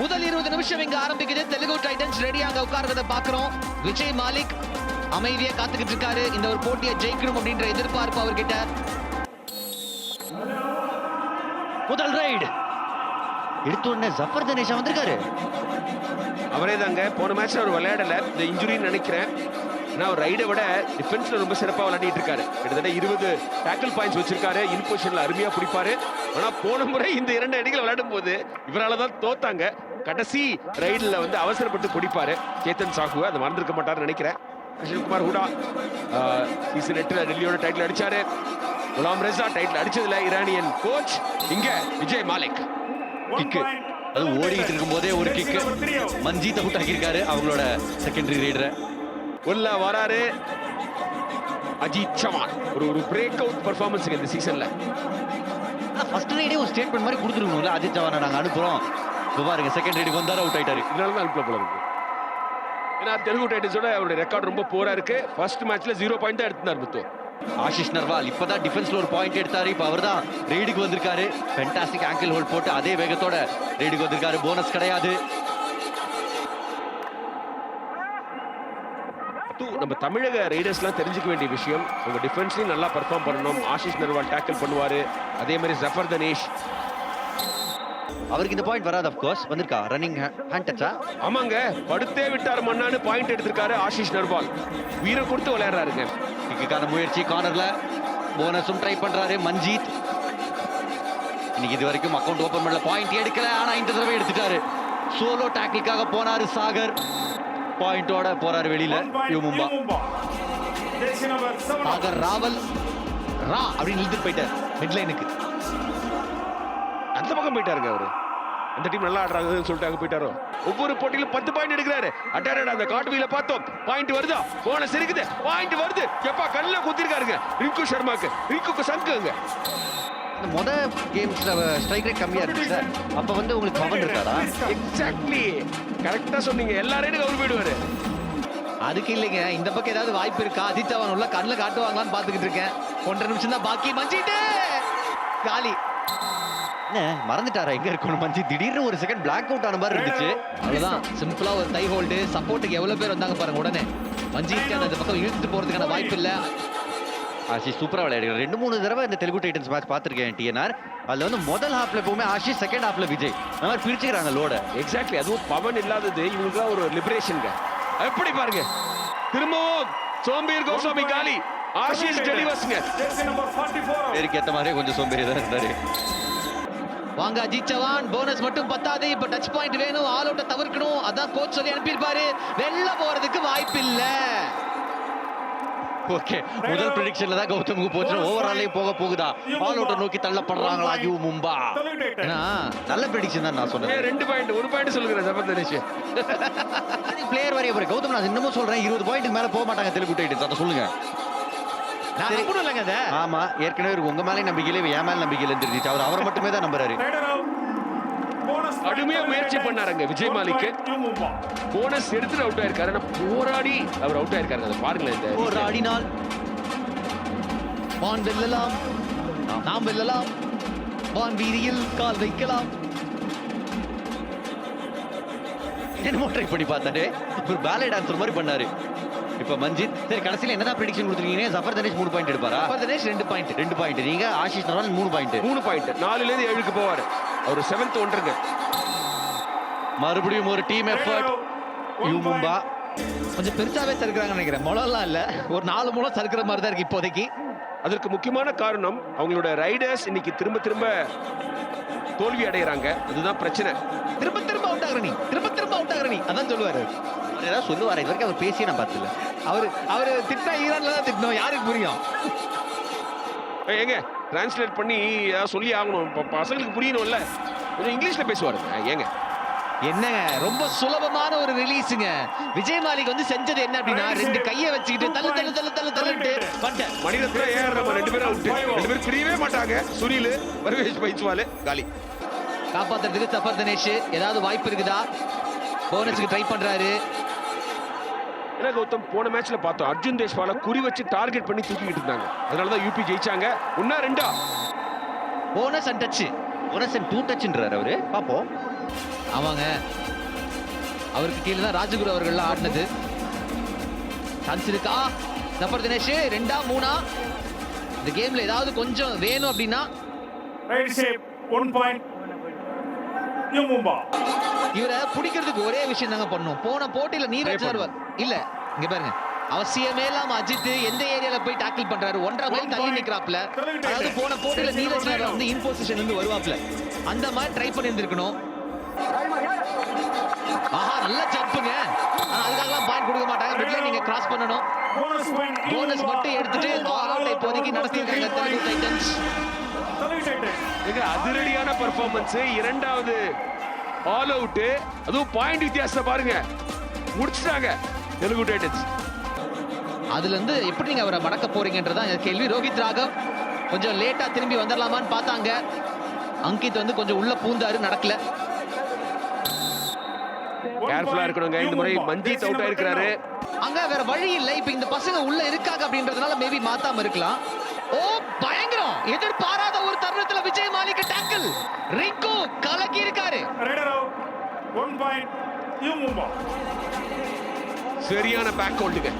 முதல் இருபது நிமிஷம் இங்க ஆரம்பிக்குது. தெலுங்கு டைட்டன்ஸ் ரெடியாக உட்கார்றத பாக்குறோம் விஜய் மாலிக் அமைதியா காத்துக்கிட்டு இருக்காரு. இந்த ஒரு போட்டியை ஜெயிக்கணும் அப்படின்ற எதிர்பார்ப்பு அவர்கிட்ட. முதல் ரைடு எடுத்த உடனே ஜஃபர் தனேஷா வந்திருக்காரு. அவரே தாங்க போன மேட்ச் அவர் விளையாடல. இந்த இன்ஜுரின்னு நினைக்கிறேன். ஆனா அவர் ரைடை விட டிஃபென்ஸ்ல ரொம்ப சிறப்பா விளையாடிட்டு இருக்காரு. கிட்டத்தட்ட இருபது டேக்கிள் பாயிண்ட்ஸ் வச்சிருக்காரு. இன் பொசிஷன்ல அருமையா பிடிப்பாரு. ஆனா போன முறை இந்த இரண்டு அணிகள் விளையாடும் போது இவரால தான் தோத்தாங்க. கடைசி ரைடில் வந்து அவசரப்பட்டு பிடிப்பாரு. சேத்தன் சாகு அதை மறந்துருக்க மாட்டாருன்னு நினைக்கிறேன். அஷில்குமார் ஹூடா சீசன் எட்டுல டெல்லியோட டைட்டில் அடிச்சாரு. குலாம் ரெசா டைட்டில் அடிச்சதுல ஈரானியன் கோச் இங்க விஜய் மாலிக். கிக்கு அது ஓடிக்கிட்டு இருக்கும் போதே ஒரு கிக்கு மஞ்சீத் அவுட் ஆகியிருக்காரு அவங்களோட செகண்டரி ரீடரை உள்ள வராரு. அஜித் சவான். ஒரு ஒரு பிரேக் அவுட் பர்ஃபார்மன்ஸ் இந்த சீசன்ல ஃபர்ஸ்ட் ரைடே ஒரு ஸ்டேட்மெண்ட் மாதிரி கொடுத்துருக்கணும்ல அஜித் ஜவானை நாங்க அனுப்புறோம். இப்போ பாருங்க செகண்ட் ரைடுக்கு வந்தாரு அவுட் ஆயிட்டாரு. இதனால தான் அனுப்பல போல இருக்கு. ஏன்னா தெலுங்கு டைட்டன்ஸோட அவருடைய ரெக்கார்ட் ரொம்ப போரா இருக்கு. ஃபர்ஸ்ட் மேட்ச்ல ஜீரோ பாயிண்ட் தான் எடுத்தார் முத்து. ஆஷிஷ் நர்வால் இப்பதான் டிஃபென்ஸ்ல ஒரு பாயிண்ட் எடுத்தாரு. இப்போ அவர்தான் ரைடுக்கு வந்திருக்காரு. ஃபென்டாஸ்டிக் ஆங்கிள் ஹோல்ட் போட்டு அதே வேகத்தோட ரைடுக்கு வந்திருக்காரு. போனஸ் கிடையாது. நம்ம தமிழக ரைடர்ஸ்லாம் தெரிஞ்சுக்க வேண்டிய விஷயம் உங்க டிஃபென்ஸ்லயும் நல்லா பெர்ஃபார்ம் பண்ணணும். ஆஷிஷ் நர்வால் டேக்கிள் பண்ணுவாரு. அதே மாதிரி ஜஃபர் தனேஷ். அவருக்கு இந்த பாயிண்ட் வராது ஆஃப் கோர்ஸ் வந்திருக்கா? ரன்னிங் ஹேண்ட் டச்சா ஆமாங்க. படுத்தே விட்டார் மண்ணான்னு பாயிண்ட் எடுத்திருக்காரு ஆஷிஷ் நர்வால். உயிரை கொடுத்து விளையாடுறாருங்க. கிக்குக்கான முயற்சி கார்னர்ல போனஸும் ட்ரை பண்றாரு மஞ்சீத் இன்னைக்கு இது வரைக்கும் அக்கவுண்ட் ஓபன் பண்ணல. பாயிண்ட் எடுக்கல ஆனா இந்த தடவை எடுத்துட்டாரு. சோலோ டாக்கிளுக்காக போனாரு சாகர். பாயிண்டோட போறாரு வெளியில. யூ மும்பா. சாகர் ராவல். ரா அப்படின்னு இழுத்துட்டு போயிட்டார். ஹெட்லைனுக்கு அந்த பக்கம் போயிட்டாருங்க அவரு. அந்த டீம் நல்லா ஆடுறாங்கன்னு சொல்லிட்டு அங்க போயிட்டாரோ? ஒவ்வொரு போட்டியிலும் பத்து பாயிண்ட் எடுக்கிறாரு. அட்டாடா அந்த காட்டுவியில பார்த்தோம். பாயிண்ட் வருதா? போனஸ் இருக்குது பாயிண்ட் வருது. எப்பா கல்ல குத்திருக்காருங்க. ரிங்கு சர்மாக்கு. ரிங்குக்கு சங்குங்க. இந்த மொத கேம்ஸ்ல ஸ்ட்ரைக் ரேட் கம்மியா இருக்கு சார் அப்ப வந்து உங்களுக்கு பவன் இருக்காரா எக்ஸாக்ட்லி கரெக்டா சொன்னீங்க. எல்லா ரைடும் அவர் போயிடுவாரு. அதுக்கு இல்லைங்க. இந்த பக்கம் ஏதாவது வாய்ப்பு இருக்கா? அஜித் தவான் உள்ள கண்ணில் காட்டுவாங்களான்னு பார்த்துக்கிட்டு இருக்கேன். ஒன்றரை நிமிஷம் தான் பாக்கி. மஞ்சிட்டு! காலி. என்ன? மறந்துட்டாரா? எங்க இருக்கணும் மஞ்சி? திடீர்னு ஒரு செகண்ட் பிளாக் அவுட் ஆன மாதிரி இருந்துச்சு. அவ்வளவுதான். சிம்பிளா ஒரு டை ஹோல்டு சப்போர்ட்டுக்கு எவ்வளவு பேர் வந்தாங்க பாருங்க உடனே. மஞ்சிக்கு அந்த பக்கம் இழுத்துட்டு போறதுக்கான வாய்ப்பு இல்ல. ஆஷிஷ் சூப்பரா விளையாடுறாரு ரெண்டு மூணு தடவை இந்த தெலுங்கு டைட்டன்ஸ் மேட்ச் பார்த்திருக்கேன் டிஎன்ஆர் அதுல வந்து முதல் ஹாஃப்ல எப்பவுமே ஆஷிஷ் செகண்ட் ஹாஃப்ல விஜய். அந்த மாதிரி பிரிச்சுக்கிறாங்க லோட எக்ஸாக்ட்லி அதுவும் பவன் இல்லாதது இவங்களுக்கு ஒரு லிபரேஷனுங்க எப்படி பாருங்க? திரும்பவும் சோம்பீர் கோஸ்வாமி காலி. ஆஷிஷ் டெலிவர்ஸ்ங்க பேருக்கு ஏத்த மாதிரியே கொஞ்சம் சோம்பேறி தான் இருந்தாரு. வாங்க அஜித் சவான். போனஸ் மட்டும் பத்தாது. இப்ப டச் பாயிண்ட் வேணும். ஆல் அவுட்டை தவிர்க்கணும். அதான் கோச் சொல்லி அனுப்பியிருப்பாரு. வெளில போறதுக்கு வாய்ப்பு இல்ல ஓகே. முதல் ப்ரெடிக்ஷன்ல தான் கௌதமுக்கு போச்சு ஓவராலே போக போகுதா? ஆல் அவுட்டை நோக்கி தள்ளப்படுறாங்களா? யூ மும்பா. ஏன்னா நல்ல ப்ரெடிக்ஷன் தான் நான் ஏன் சொன்னேன் ரெண்டு பாயிண்ட் ஒரு பாயிண்ட் சொல்லுங்க ஜபர் தனேஷ். பிளேயர் வரைய போறேன். கௌதம் நான் இன்னமும் சொல்றேன். இருபது பாயிண்ட்டுக்கு மேல போக மாட்டாங்க தெலுங்கு டைட்டன்ஸ் அதை சொல்லுங்க. ஆமா ஏற்கனவே உங்க மேலே நம்பிக்கையில என் மேல நம்பிக்கையில இருந்துருச்சு அவர் அவரை மட்டுமே தான் நம்புறாரு. கடுமையா முயற்சி பண்ணாருங்க விஜய் மாலிக் போனஸ் எடுத்துட்டு அவுட் ஆயிருக்காரு. ஆனா போராடி அவர் அவுட் ஆயிருக்காரு அதை பாருங்களேன் இந்த ஒரு அடினால் வான் வெல்லலாம் நாம் வெல்லலாம். வான் வீதியில் கால் வைக்கலாம். என்னமோ ட்ரை பண்ணி பார்த்தாரு. ஒரு பேலே டான்சர் மாதிரி பண்ணாரு. இப்ப மஞ்சித் சரி கடைசியில என்னதான் ப்ரெடிக்ஷன் கொடுத்துருக்கீங்க? ஜஃபர் தனேஷ் மூணு பாயிண்ட் எடுப்பாரா? அப்ப தினேஷ் ரெண்டு பாயிண்ட் ரெண்டு பாயிண்ட் நீங்க ஆஷிஷ் நர்வால் மூணு பாயிண்ட் மூணு பாயிண்ட் நாலுல இருந்து ஏழுக்கு போவாரு. அவர் செவன்த் ஒன்றுங்க. மறுபடியும் ஒரு டீம் எஃபர்ட் யூ மும்பா. கொஞ்சம் பெருசாவே சறுக்குறாங்கன்னு நினைக்கிறேன். முளம்லாம் இல்ல. ஒரு நாலு முளம் சறுக்குற மாதிரி தான் இருக்கு இப்போதைக்கு. அதற்கு முக்கியமான காரணம் அவங்களோட ரைடர்ஸ் இன்னைக்கு திரும்ப திரும்ப தோல்வி அடைகிறாங்க அதுதான் பிரச்சனை. திரும்ப திரும்ப அவுட் ஆகுற நீ. திரும்ப திரும்ப அவுட் ஆகுற நீ. அதான் சொல்லுவாரு. அவர் ஏதாவது சொல்லுவார்? இது வரைக்கும் அவர் பேசியே நான் பார்த்ததில்ல. அவரு அவரு திட்டினா ஈரான்ல தான் திட்டணும் யாருக்கு புரியும்? ஏங்க. டிரான்ஸ்லேட் பண்ணி சொல்லி ஆகணும். இப்போ பசங்களுக்கு புரியணும்ல. கொஞ்சம் இங்கிலீஷ்ல பேசுவாருங்க. ஏங்க. என்னங்க? ரொம்ப சுலபமான ஒரு ரிலீஸுங்க விஜய் மாலிக் வந்து செஞ்சது என்ன அப்படின்னா ரெண்டு கையை வச்சுக்கிட்டு தள்ளு தள்ளு தள்ளு தள்ளு தள்ளுட்டு வந்துட்டேன் மணிரத்னம் ஏஆர் ரமன் ரெண்டு பேரும் அவுட் ரெண்டு பேரும் பிரியவே மாட்டாங்க. சுனில் பர்வேஷ் பைச்வால் காலி காப்பாத்துறதுக்கு சஃபர் தினேஷ். ஏதாவது வாய்ப்பு இருக்குதா? போனஸுக்கு ட்ரை பண்றாரு. ஏன்னா கௌதம் போன மேட்ச்ல பார்த்தோம். அர்ஜுன் தேஷ்வால குறி வச்சு டார்கெட் பண்ணி தூக்கிட்டு இருந்தாங்க. அதனால தான் யூபி ஜெயிச்சாங்க. ஒன்னா ரெண்டா? போனஸ் அண்ட் டச் ஒனசன் டூ டச்ன்றாரு அவரு. பாப்போம் ஆமாங்க. அவருக்கு கீழே தான் ராஜகுரு அவர்கள்லாம் ஆடினது. சான்ஸ் இருக்கா? ஜஃபர் தினேஷ் ரெண்டா மூணா? இந்த கேம்ல ஏதாவது கொஞ்சம் வேணும் அப்படின்னா? Right shape, Mumba. இவரை பிடிக்கிறதுக்கு ஒரே விஷயம் தாங்க பண்ணும் போன போட்டியில நீரஜ் நர்வால் இல்ல இங்க பாருங்க. அவசியமே இல்லாம அஜித் எந்த ஏரியால போய் டாக்கிள் பண்றாரு? ஒன்றரை மைல் தள்ளி நிக்கிறாப்ல. அதாவது போன போட்டியில நீரஜ் நர்வால் வந்து இன்போசிஷன் இருந்து வருவாப்ல. அந்த மாதிரி ட்ரை பண்ணி இருந்திருக்கணும் ஆஹா நல்ல ஜம்ப்புங்க அதுக்காகலாம் பாயிண்ட் கொடுக்க மாட்டாங்க. நீங்க கிராஸ் பண்ணணும். போனஸ். மட்டும் எடுத்துட்டு ஆல் அவுட் இப்போதைக்கு. நடத்திருக்காங்க Three தெலுங்கு. டைட்டன்ஸ். மிக அதிரடியான பெர்ஃபார்மன்ஸ் இரண்டாவது ஆல் அவுட் அதுவும் பாயிண்ட் வித்தியாசத்தை பாருங்க முடிச்சிட்டாங்க தெலுங்கு டைட்டன்ஸ் அதுல இருந்து எப்படி நீங்க அவரை மடக்க போறீங்கன்றதான் என் கேள்வி ரோஹித் ராகவ் கொஞ்சம் லேட்டா திரும்பி வந்துடலாமான்னு பார்த்தாங்க அங்கித் வந்து கொஞ்சம் உள்ள பூந்தாரு நடக்கல கேர்ஃபுல்லா. இருக்கணுங்க இந்த முறை. மஞ்சித் அவுட் ஆயிருக்கிறாரு 10 now. அங்க வேற வழி இல்ல. இப்ப இந்த பசங்க உள்ள இருக்காங்க அப்படின்றதுனால மேபி மாத்தாம இருக்கலாம். ஓ பயங்கரம். எதிர்பாராத ஒரு தருணத்துல விஜய் மாலிக் டாக்கிள் ரிங்கு கலக்கி இருக்காரு. சரியான பேக் ஹோல்டுங்க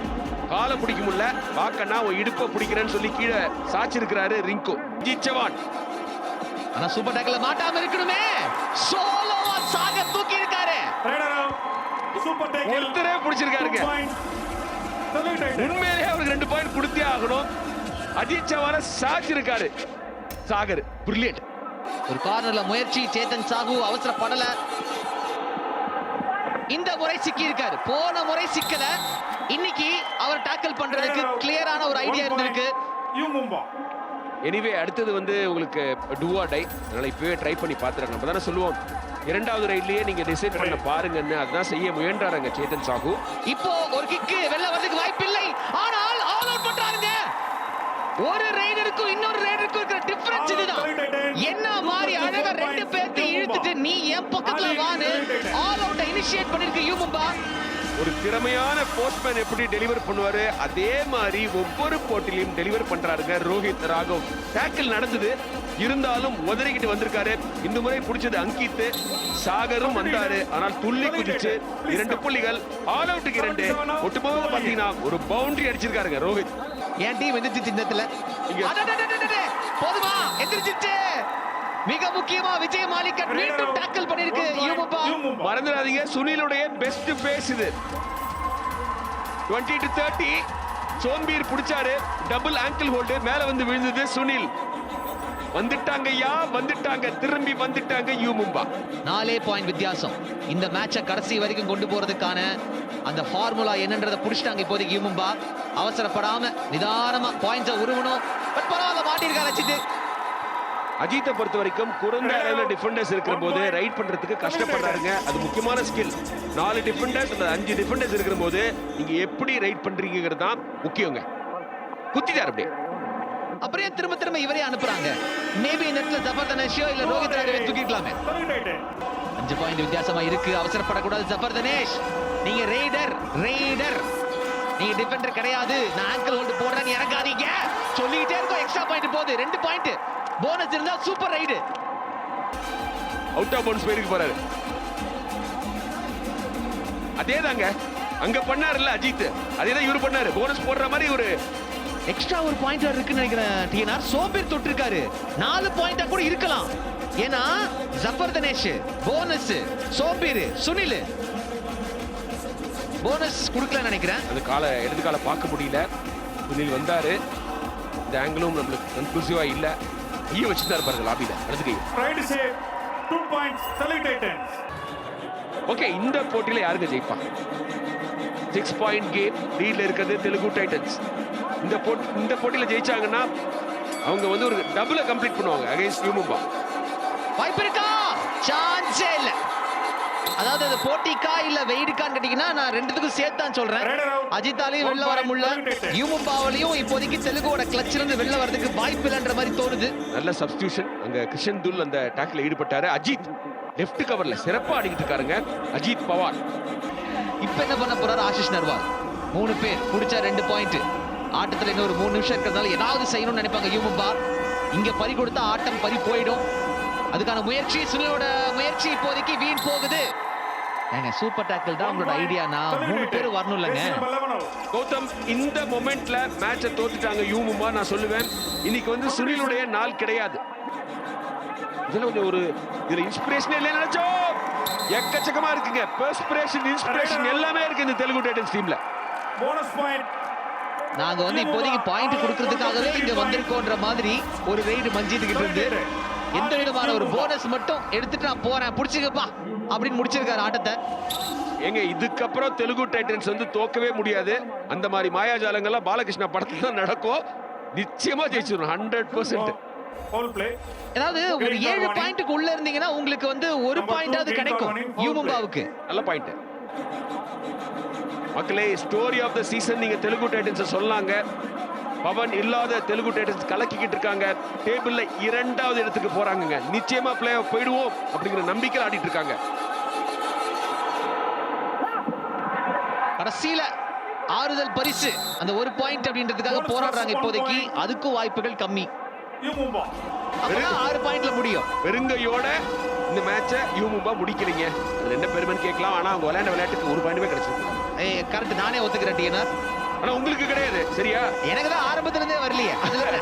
காலை பிடிக்க முடியல. பாக்கண்ணா உன் இடுப்பை பிடிக்கிறேன்னு சொல்லி கீழே சாச்சிருக்கிறாரு ரிங்கு. அஜித் சவான் ஆனா சூப்பர் டாக்கிள் மாட்டாம இருக்கணுமே. சோலோவா ஒருத்தரே பிடிச்சிருக்காருங்க. உண்மையிலேயே அவருக்கு ரெண்டு பாயிண்ட் கொடுத்தே ஆகணும். அஜித் சவான சாச்சிருக்காரு. சாகர் பிரில்லியன்ட் ஒரு கார்னர்ல முயற்சி சேத்தன் சாகு அவசரப்படல. இந்த முறை சிக்கி இருக்காரு போன முறை சிக்கல. இன்னைக்கு அவர் டாக்கிள் பண்றதுக்கு கிளியரான ஒரு ஐடியா. இருந்திருக்கு. எனிவே அடுத்தது வந்து உங்களுக்கு டூவா டை அதனால இப்பவே ட்ரை பண்ணி பார்த்துருங்க நம்ம தானே சொல்லுவோம். இரண்டாவது ரைட்லயே நீங்க டிசைட் பண்ண பாருங்கன்னு அதுதான் செய்ய முயன்றாருங்க சேத்தன் சாகு. இப்போ ஒரு கிக்கு வெளில வரதுக்கு வாய்ப்பு இல்லை ஆனால் ஆல் அவுட் பண்றாருங்க. ஒரு ரைடருக்கும் இன்னொரு ரைடருக்கும் இருக்கிற டிஃபரன்ஸ் இதுதான். என்ன மாதிரி அழகா ரெண்டு பேர்த்தை இழுத்துட்டு நீ என் பக்கத்துல வான்னு ஆல் அவுட் இனிஷியேட் பண்ணிருக்கு யூ மும்பா ஒரு திறமையான போஸ்ட்மேன் எப்படி டெலிவர் பண்ணுவாரு? அதே மாதிரி ஒவ்வொரு போட்டிலையும் டெலிவர் பண்றாருங்க ரோஹித் ராகவ். டேக்கிள் நடந்தது. இருந்தாலும் உதறிக்கிட்டு வந்திருக்காரு. இந்த முறை பிடிச்சது அங்கித் சாகரும் வந்தாரு. ஆனால் துள்ளி குதிச்சு இரண்டு புள்ளிகள் ஆல் அவுட்டுக்கு இரண்டு. ஒட்டுமொத்த பாத்தீங்கன்னா ஒரு பவுண்டரி அடிச்சிருக்காருங்க ரோஹித். என் டீம் எந்திரிச்சு அடடடடடடே, போதுமா? எந்திரிச்சிச்சு மிக முக்கியமா விஜய் மாலிக் மீண்டும் டாக்கிள் பண்ணிருக்கு. யூ மும்பா. Mumba. மறந்துடாதீங்க சுனிலுடைய பெஸ்ட் பேஸ் இது. 20 டு 30 சோன்பீர் பிடிச்சாரு. டபுள் ஆங்கிள் ஹோல்டு மேல வந்து விழுந்தது சுனில். வந்துட்டாங்க ஐயா வந்துட்டாங்க. திரும்பி வந்துட்டாங்க யூ மும்பா. நாலே பாயிண்ட் வித்தியாசம். இந்த மேட்சை கடைசி வரைக்கும் கொண்டு போறதுக்கான அந்த ஃபார்முலா என்னன்றதை புடிச்சிட்டாங்க இப்போதைக்கு யூமும்பா அவசரப்படாம நிதானமா பாயிண்ட்ஸை உருவணும். பட் பரவாயில்ல மாட்டிருக்காரு அச்சித்து அஜித்தை பொறுத்த வரைக்கும் குறைந்த அளவுல டிஃபெண்டர்ஸ் இருக்கிற போது ரைட் பண்றதுக்கு கஷ்டப்படுறாருங்க. அது முக்கியமான ஸ்கில் நாலு டிஃபெண்டர்ஸ் அல்லது அஞ்சு டிஃபெண்டர்ஸ் இருக்கிற போது நீங்க எப்படி ரைட் பண்றீங்கிறது தான் முக்கியங்க. குத்திட்டார் அப்படியே. அப்படியே திரும்ப திரும்ப இவரே அனுப்புறாங்க? மேபி இந்த இடத்துல ஜபர் தனேஷோ இல்ல ரோஹித் ராகவே தூக்கிக்கலாமே. அஞ்சு பாயிண்ட் வித்தியாசமா இருக்கு. அவசரப்படக்கூடாது ஜபர் தனேஷ். நீங்க ரெய்டர் ரெய்டர் நீங்க டிஃபெண்டர் கிடையாது. நான் ஆங்கிள் ஹோல்டு போடுறேன்னு இறங்காதீங்க. சொல்லிட்டே இருக்கோம். எக்ஸ்ட்ரா பாயிண்ட் போகுது. ரெண்டு பாயிண்ட் போனஸ் இருந்தா super raid. Out of bounds போயிருக்கு போறாரு. அதேதாங்க. அங்க பண்ணாருல்ல அஜித். அதேதான் இவரு பண்ணாரு. போனஸ் போடுற மாதிரி ஒரு எக்ஸ்ட்ரா ஒரு பாயிண்ட் இருக்குன்னு நினைக்கிறேன் டிஎன்ஆர். சோம்பேர் தொட்டிருக்காரு. நாலு பாயிண்டா கூட இருக்கலாம். ஏன்னா ஜபர் தனேஷ் போனஸ் சோம்பேர் சுனில். போனஸ் கொடுக்கல நினைக்கிறேன். அந்த காலை இடது காலை பார்க்க முடியல. சுனில் வந்தாரு. இந்த ஆங்கிளும் நம்மளுக்கு கன்க்ளூசிவா இல்ல. கையை வச்சிருந்தாரு பாருங்க லாபியில இடது கை shape. Two points. Telugu Titans. Okay இந்த போட்டியில யாருங்க ஜெயிப்பா சிக்ஸ் பாயிண்ட் கேம் லீட்ல இருக்கிறது தெலுங்கு டைட்டன்ஸ் இந்த போட்டி இந்த போட்டியில ஜெயிச்சாங்கன்னா அவங்க வந்து ஒரு டபுளை கம்ப்ளீட் பண்ணுவாங்க அகைன்ஸ்ட் யூமும்பா வாய்ப்பு இருக்கா சான்ஸே இல்ல அதாவது அது போட்டிக்கா இல்ல வெயிடுக்கான்னு கேட்டீங்கன்னா நான் ரெண்டுத்துக்கும் சேர்த்து தான் சொல்றேன். அஜித்தாலையும் வெளில வர முடியல. யூமும்பாவிலையும் இப்போதைக்கு தெலுங்கோட கிளச்ல இருந்து வெளில வரதுக்கு வாய்ப்பு இல்லைன்ற மாதிரி தோணுது. நல்ல சப்ஸ்டியூஷன் அங்க கிருஷ்ணன் துல் அந்த டாக்ல ஈடுபட்டாரு. அஜித் லெஃப்ட் கவர்ல சிறப்பா ஆடிக்கிட்டு இருக்காருங்க. அஜித் பவார். இப்ப என்ன பண்ண போறாரு ஆஷிஷ் நர்வால்? மூணு பேர் புடிச்சா ரெண்டு பாயிண்ட் ஆட்டத்துல இன்னும் ஒரு மூணு நிமிஷம் இருக்கிறதுனால ஏதாவது செய்யணும்னு நினைப்பாங்க யூமும்பா. இங்க பறி கொடுத்தா ஆட்டம் பறி போயிடும். அதுக்கான முயற்சி சுனிலோட முயற்சி இப்போதைக்கு வீண் போகுது. ஏங்க சூப்பர் டேக்கிள் தான் உங்களோட ஐடியானா மூணு பேர் வரணும் இல்லைங்க Race number 11 out. கௌதம் இந்த மொமெண்ட்ல மேட்சை தோத்துட்டாங்க யூமுமா நான் சொல்லுவேன். இன்னைக்கு வந்து சுனிலுடைய நாள் கிடையாது. இதுல கொஞ்சம் ஒரு இதுல இன்ஸ்பிரேஷன் இல்ல நினைச்சோம் எக்கச்சக்கமா இருக்குங்க. பெர்ஸ்பிரேஷன் இன்ஸ்பிரேஷன் எல்லாமே இருக்கு இந்த தெலுங்கு டைட்டன்ஸ் டீம்ல Bonus point. நாங்க வந்து இப்போதைக்கு பாயிண்ட் கொடுக்கறதுக்காகவே இங்க வந்திருக்கோன்ற மாதிரி ஒரு ரைடு மஞ்சிட்டுக்கிட்டு இருந்து எந்த விதமான ஒரு போனஸ் மட்டும் எடுத்துட்டு நான் போறேன். புடிச்சுக்கப்பா. அப்படின்னு முடிச்சிருக்காரு ஆட்டத்தை. ஏங்க இதுக்கப்புறம் தெலுங்கு டைட்டன்ஸ் வந்து தோக்கவே முடியாது. அந்த மாதிரி மாயாஜாலங்கள்லாம் பாலகிருஷ்ணா படத்துல தான் நடக்கும். நிச்சயமா ஜெயிச்சிடும் ஹண்ட்ரட் பர்சன்ட். அதாவது ஒரு ஏழு பாயிண்ட்டுக்கு உள்ள இருந்தீங்கன்னா உங்களுக்கு வந்து ஒரு பாயிண்டாவது கிடைக்கும். யூமும்பாவுக்கு நல்ல பாயிண்ட் மக்களே ஸ்டோரி ஆஃப் த சீசன் நீங்க தெலுங்கு டைட்டன்ஸ் சொல்லாங்க. பவன் இல்லாத தெலுங்கு டைட்டன்ஸ் கலக்கிக்கிட்டு இருக்காங்க. டேபிள்ல இரண்டாவது இடத்துக்கு போறாங்கங்க. நிச்சயமா பிளே ஆஃப் போயிடுவோம் அப்படிங்கிற நம்பிக்கையில் ஆடிட்டு இருக்காங்க. கடைசியில ஆறுதல் பரிசு. அந்த ஒரு பாயிண்ட் அப்படின்றதுக்காக போராடுறாங்க இப்போதைக்கு. அதுக்கும் வாய்ப்புகள் கம்மி. ஆறு பாயிண்ட்ல முடியும். வெறுங்கையோட இந்த மேட்சை யூமும்பா முடிக்கலைங்க. அது என்ன பெருமைன்னு கேட்கலாம். ஆனா அவங்க விளையாண்ட விளையாட்டுக்கு ஒரு பாயிண்டுமே கிடைச்சிருக்கு. கரெக்ட் நானே ஒத்துக்கிறேன் டிஎன்ஆர். ஆனா உங்களுக்கு கிடையாது. சரியா? எனக்கு தான் ஆரம்பத்துல இருந்தே வரலையே. அதுல?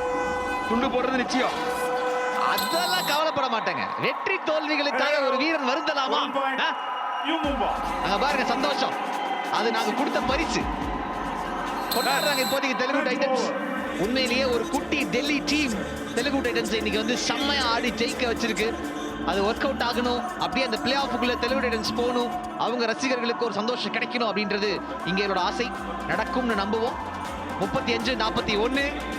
துண்டு போடுறது நிச்சயம். அதெல்லாம் கவலைப்பட மாட்டேங்க. வெற்றி தோல்விகளுக்காக ஒரு வீரன் வருந்தலாமா. அங்க பாருங்க சந்தோஷம். அது நாங்க கொடுத்த பரிசு. கொண்டாடுறாங்க இப்போதைக்கு தெலுங்கு டைட்டன்ஸ். உண்மையிலேயே ஒரு குட்டி டெல்லி டீம் தெலுங்கு டைட்டன்ஸ் இன்னைக்கு வந்து செம்மையா ஆடி ஜெயிக்க வச்சிருக்கு. அது ஒர்க் அவுட் ஆகணும். அப்படியே அந்த பிளே ஆஃபுக்குள்ளே தெலுங்கு போகணும். அவங்க ரசிகர்களுக்கு ஒரு சந்தோஷம் கிடைக்கணும் அப்படின்றது இங்கே என்னோட ஆசை. நடக்கும்னு நம்புவோம். முப்பத்தி அஞ்சு நாற்பத்தி ஒன்று